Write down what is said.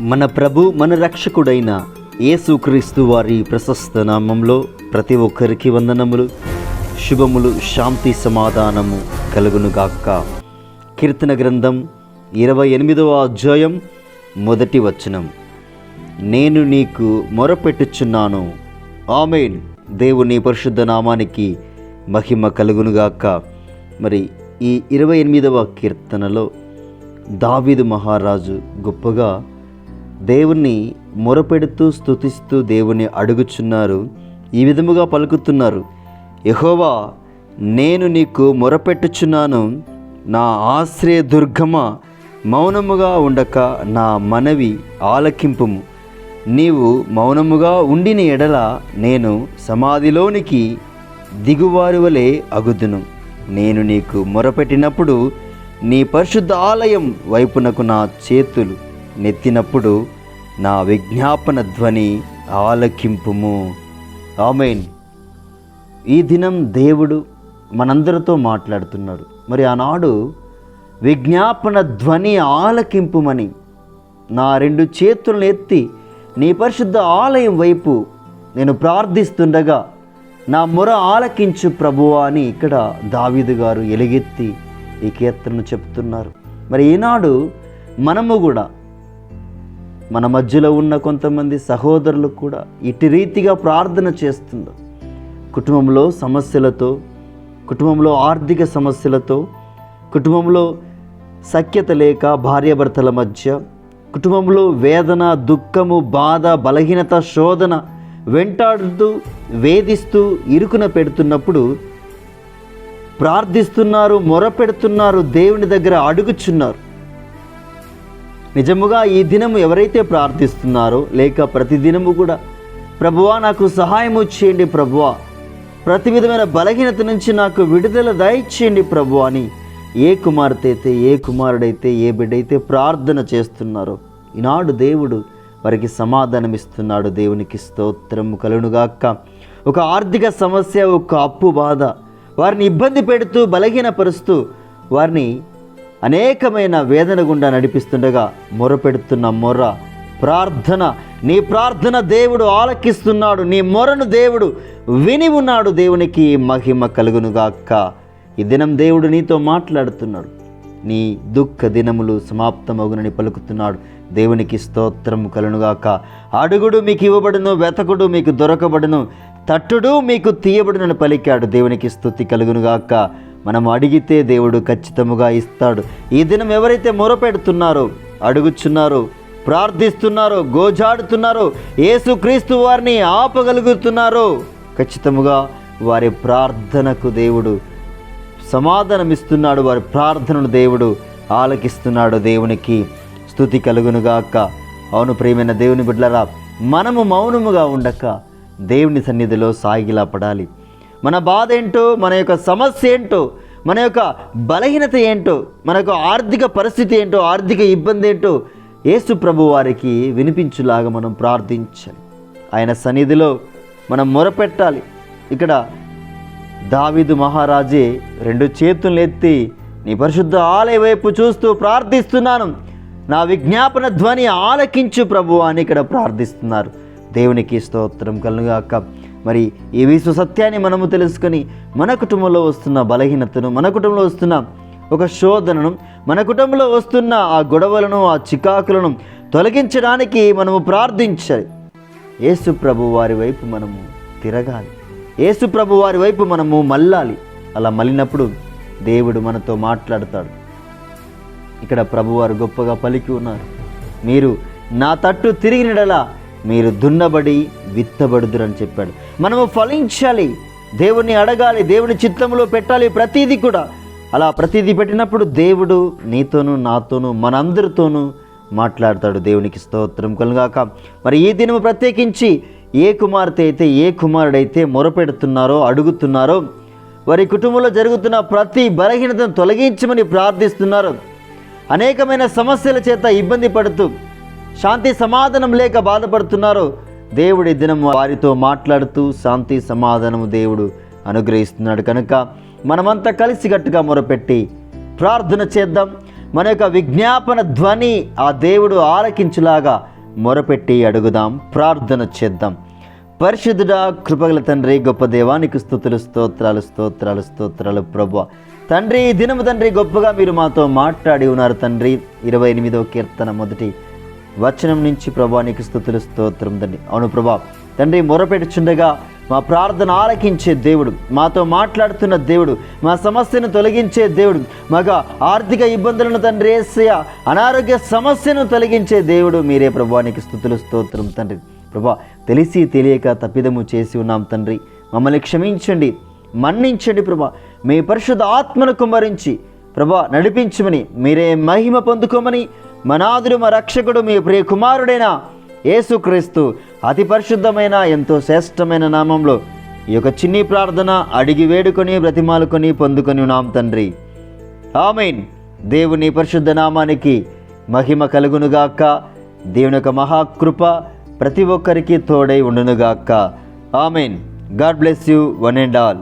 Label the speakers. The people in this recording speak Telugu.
Speaker 1: మన ప్రభు మన రక్షకుడైన యేసుక్రీస్తు వారి ప్రశస్త నామంలో ప్రతి ఒక్కరికి వందనములు శుభములు శాంతి సమాధానము కలుగునుగాక. కీర్తన గ్రంథం ఇరవై ఎనిమిదవ అధ్యాయం మొదటి వచనం. నేను నీకు మొరపెట్టుచున్నాను. ఆమెన్. దేవుని పరిశుద్ధ నామానికి మహిమ కలుగునుగాక. మరి ఈ ఇరవై ఎనిమిదవ కీర్తనలో దావిదు మహారాజు గొప్పగా దేవుణ్ణి మొరపెడుతూ స్తుతిస్తూ దేవుని అడుగుచున్నారు ఈ విధముగా పలుకుతున్నారు. యహోవా నేను నీకు మొరపెట్టుచున్నాను నా ఆశ్రయ దుర్గమ మౌనముగా ఉండక నా మనవి ఆలకింపుము. నీవు మౌనముగా ఉండిన ఎడల నేను సమాధిలోనికి దిగువారి వలె అగుదును. నేను నీకు మొరపెట్టినప్పుడు నీ పరిశుద్ధ ఆలయం వైపునకు నా చేతులు. నెత్తినప్పుడు నా విజ్ఞాపన ధ్వని ఆలకింపుము. ఆమెన్. ఈ దినం దేవుడు మనందరితో మాట్లాడుతున్నాడు. మరి ఆనాడు విజ్ఞాపన ధ్వని ఆలకింపుమని నా రెండు చేతులను ఎత్తి నీ పరిశుద్ధ ఆలయం వైపు నేను ప్రార్థిస్తుండగా నా మొర ఆలకించు ప్రభువా అని ఇక్కడ దావీదు గారు ఎలుగెత్తి ఈ కీర్తనను చెప్తున్నారు. మరి ఈనాడు మనము కూడా మన మధ్యలో ఉన్న కొంతమంది సహోదరులు కూడా ఇటు రీతిగా ప్రార్థన చేస్తున్నారు కుటుంబంలో సమస్యలతో కుటుంబంలో ఆర్థిక సమస్యలతో కుటుంబంలో సఖ్యత లేక భార్యాభర్తల మధ్య కుటుంబంలో వేదన దుఃఖము బాధ బలహీనత శోధన వెంటాడుతూ వేధిస్తూ ఇరుకున పెడుతున్నప్పుడు ప్రార్థిస్తున్నారు మొరపెడుతున్నారు దేవుని దగ్గర అడుగుచున్నారు. నిజముగా ఈ దినము ఎవరైతే ప్రార్థిస్తున్నారో లేక ప్రతి దినము కూడా ప్రభువా నాకు సహాయము చేయండి ప్రభువా. ప్రతి విధమైన బలహీనత నుంచి నాకు విడుదల దయచేయండి ప్రభు అని ఏ కుమార్తె అయితే ఏ కుమారుడైతే ఏ బిడ్డైతే ప్రార్థన చేస్తున్నారో ఈనాడు దేవుడు వారికి సమాధానం ఇస్తున్నాడు. దేవునికి స్తోత్రము కలునుగాక ఒక ఆర్థిక సమస్య ఒక అప్పు బాధ వారిని ఇబ్బంది పెడుతూ బలహీనపరుస్తూ వారిని అనేకమైన వేదన గుండా నడిపిస్తుండగా మొరపెడుతున్న మొర్ర ప్రార్థన. నీ ప్రార్థన దేవుడు ఆలకిస్తున్నాడు నీ మొరను దేవుడు విని ఉన్నాడు దేవునికి మహిమ కలుగునుగాక. ఈ దినం దేవుడు నీతో మాట్లాడుతున్నాడు. నీ దుఃఖ దినములు సమాప్తమగునని పలుకుతున్నాడు. దేవునికి స్తోత్రం కలునుగాక అడుగుడు మీకు ఇవ్వబడును వెతకుడు మీకు దొరకబడును తట్టుడు మీకు తీయబడునని పలికాడు. దేవునికి స్తుతి కలుగునుగాక. మనం అడిగితే దేవుడు ఖచ్చితముగా ఇస్తాడు. ఈ దినం ఎవరైతే మొరపెడుతున్నారో అడుగుచున్నారో ప్రార్థిస్తున్నారో గోజాడుతున్నారో యేసుక్రీస్తు వారిని ఆపగలుగుతున్నారో ఖచ్చితముగా వారి ప్రార్థనకు దేవుడు సమాధానమిస్తున్నాడు. వారి ప్రార్థనను దేవుడు ఆలకిస్తున్నాడు. దేవునికి స్థుతి కలుగునుగాక అవును ప్రియమైన దేవుని బిడ్డలరా మనము మౌనముగా ఉండక దేవుని సన్నిధిలో సాగిలా పడాలి మన బాధ ఏంటో మన యొక్క సమస్య ఏంటో మన యొక్క బలహీనత ఏంటో మన యొక్క ఆర్థిక పరిస్థితి ఏంటో ఆర్థిక ఇబ్బంది ఏంటో యేసు ప్రభు వారికి వినిపించులాగా మనం ప్రార్థించాలి. ఆయన సన్నిధిలో మనం మొరపెట్టాలి. ఇక్కడ దావిదు మహారాజే రెండు చేతులు ఎత్తి నీ పరిశుద్ధ ఆలయ వైపు చూస్తూ ప్రార్థిస్తున్నాను. నా విజ్ఞాపన ధ్వని ఆలకించు ప్రభు అని ఇక్కడ ప్రార్థిస్తున్నారు. దేవునికి స్తోత్రం కలుగాక. మరి ఈ విశ్వ సత్యాన్ని మనము తెలుసుకొని మన కుటుంబంలో వస్తున్న బలహీనతను మన కుటుంబంలో వస్తున్న ఒక శోధనను మన కుటుంబంలో వస్తున్న ఆ గొడవలను ఆ చికాకులను తొలగించడానికి మనము ప్రార్థించాలి. యేసు ప్రభు వారి వైపు మనము తిరగాలి. యేసు ప్రభు వారి వైపు మనము మళ్ళాలి. అలా మళ్ళినప్పుడు దేవుడు మనతో మాట్లాడతాడు. ఇక్కడ ప్రభువారు గొప్పగా పలికి ఉన్నారు. మీరు నా తట్టు తిరిగినడలా మీరు దున్నబడి విత్తబడుదురని చెప్పాడు. మనము ఫలించాలి. దేవుణ్ణి అడగాలి. దేవుని చిత్తంలో పెట్టాలి ప్రతీది కూడా. అలా ప్రతీది పెట్టినప్పుడు దేవుడు నీతోనూ నాతోనూ మనందరితోనూ మాట్లాడతాడు. దేవునికి స్తోత్రం కలుగాక. మరి ఈ దినము ప్రత్యేకించి ఏ కుమార్తె అయితే ఏ కుమారుడైతే మొరపెడుతున్నారో అడుగుతున్నారో వారి కుటుంబంలో జరుగుతున్న ప్రతి బలహీనతను తొలగించమని ప్రార్థిస్తున్నారు. అనేకమైన సమస్యల చేత ఇబ్బంది పడుతూ శాంతి సమాధానం లేక బాధపడుతున్నారు. దేవుడి దినం వారితో మాట్లాడుతూ శాంతి సమాధానము దేవుడు అనుగ్రహిస్తున్నాడు కనుక మనమంతా కలిసికట్టుగా మొరపెట్టి ప్రార్థన చేద్దాం. మన యొక్క విజ్ఞాపన ధ్వని ఆ దేవుడు ఆలకించులాగా మొరపెట్టి అడుగుదాం. ప్రార్థన చేద్దాం. పరిశుద్ధుడా కృపగల తండ్రి గొప్ప దేవానికి స్థుతులు స్తోత్రాలు స్తోత్రాలు స్తోత్రాలు ప్రభు తండ్రి దినము తండ్రి గొప్పగా మీరు మాతో మాట్లాడి ఉన్నారు తండ్రి. ఇరవై ఎనిమిదవ కీర్తన మొదటి వచనం నుంచి ప్రభానికి స్థుతులు స్తోత్రం తండ్రి. అవును ప్రభా. తండ్రి మొరపెట్టుచుండగా మా ప్రార్థన ఆలకించే దేవుడు మాతో మాట్లాడుతున్న దేవుడు మా సమస్యను తొలగించే దేవుడు మాకు ఆర్థిక ఇబ్బందులను తండ్రి ఏసయ్య అనారోగ్య సమస్యను తొలగించే దేవుడు మీరే ప్రభానికి స్థుతులు స్తోత్రం తండ్రి. ప్రభా తెలిసి తెలియక తప్పిదము చేసి ఉన్నాం తండ్రి. మమ్మల్ని క్షమించండి మన్నించండి ప్రభా. మీ పరిశుద్ధ ఆత్మను కుమరించి ప్రభా నడిపించమని మీరే మహిమ పొందుకోమని మనాదుడు మా రక్షకుడు మీ ప్రియ కుమారుడైన యేసుక్రీస్తు అతి పరిశుద్ధమైన ఎంతో శ్రేష్టమైన నామంలో ఈ యొక్క చిన్ని ప్రార్థన అడిగి వేడుకొని బ్రతిమాలుకొని పొందుకొని ఉన్నాం తండ్రి. ఆమెన్. దేవుని పరిశుద్ధ నామానికి మహిమ కలుగునుగాక. దేవుని యొక్క మహాకృప ప్రతి ఒక్కరికి తోడై ఉండునుగాక. Amen. God bless you one and all.